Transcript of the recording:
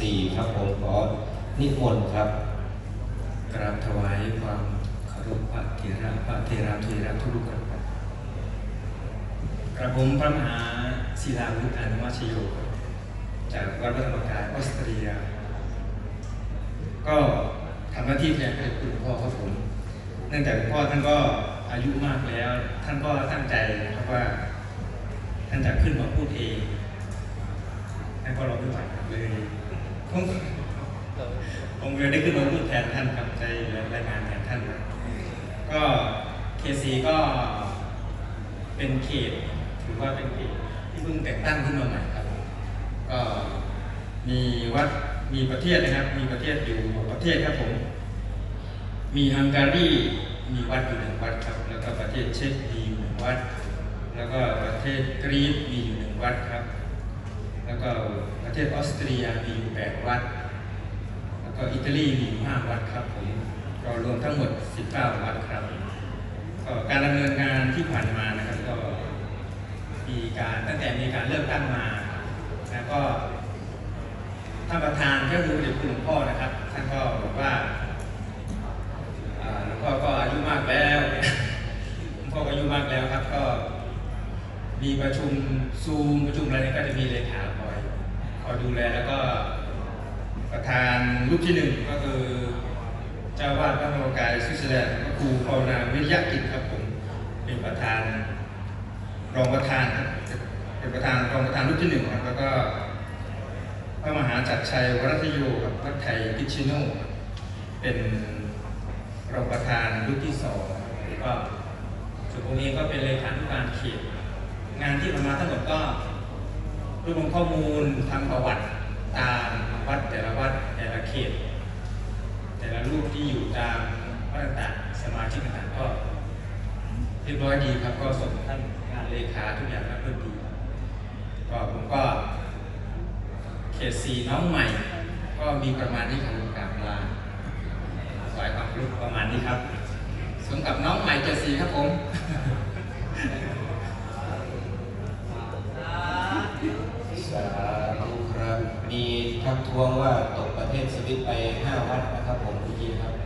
สี่ครับผมขอนิมนต์ครับกราบถวายความเคารพพระเถระพระเทราเทระทุกๆคนครับกระผมพระมหาศิลาวุฒิอนุมาชโย จากวัดพระธรรมกายออสเตรีย ก็ทำหน้าที่แทนคุณพ่อครับผม เนื่องจากคุณพ่อท่านก็อายุมากแล้ว ท่านก็ตั้งใจนะครับว่า ท่านจะขึ้นมาพูดเองท่านก็รอไม่ไหวครับเลย ต้องผมเลยได้ขึ้นมาพูดแทนท่านครับใจรายงานแทนท่านครับก็เคซีก็เป็นเขตถือว่าเป็นเขตที่เพิ่งแต่งตั้งขึ้นมาใหม่ครับ ก็มีวัดมีประเทศนะครับ มีประเทศอยู่ประเทศครับผม มีฮังการีมีวัดอยู่หนึ่งวัดครับ แล้วก็ประเทศเช็กมีอยู่หนึ่งวัด แล้วก็ประเทศกรีซมีอยู่หนึ่งวัดครับ แล้วก็ประเทศออสเตรียมีอยู่แปดวัด แล้วก็อิตาลีมีอยู่ห้าวัดครับผมก็รวมทั้งหมด 19 วัดครับก็การดำเนินงานที่ผ่านมานะครับก็มีการตั้งแต่มีการเริ่มตั้งมา แล้วก็ท่านประธานก็คือเด็กคุณหลวงพ่อนะครับท่านก็บอกว่าอ่าหลวงพ่อก็อายุมากแล้วหลวงพ่อก็อายุมากแล้วครับ ก็ มีประชุมซูมประชุมอะไรนี่ก็จะมีเลขาคอยคอยดูแลแล้วก็ประธานรูปที่หนึ่งก็คือเจ้าวาดพระธรรมกายสวิตเซอร์แลนด์พระครูภาวนาวิริยกิจครับผมเป็นประธานรองประธานครับเป็นประธานรองประธานรูปที่หนึ่งครับแล้วก็พระมหาจักรชัยวรัตโยครับวัดไทยพิชิโนเป็นรองประธานรูปที่สองแล้วก็ส่วนตรงนี้ก็เป็นเลขาธิการเขต งานที่ทำมาทั้งหมดก็รวบรวมข้อมูลทำประวัติตามวัดแต่ละวัดแต่ละเขต แต่ละรูปที่อยู่ตามวัดต่างๆสมาชิกต่างๆก็เรียบร้อยดีครับก็ส่งท่านงานเลขาทุกอย่างแล้วเรียบดีก็ผมก็เขตสีน้องใหม่ ก็มีประมาณนี้ครับกราบลาสายความรู้ประมาณนี้ครับสมกับน้องใหม่เจ็ดสีครับผม สาธุครับ มี ทักท้วงว่าตกประเทศสวิตไป 5 วัดนะครับผมคุณยีครับ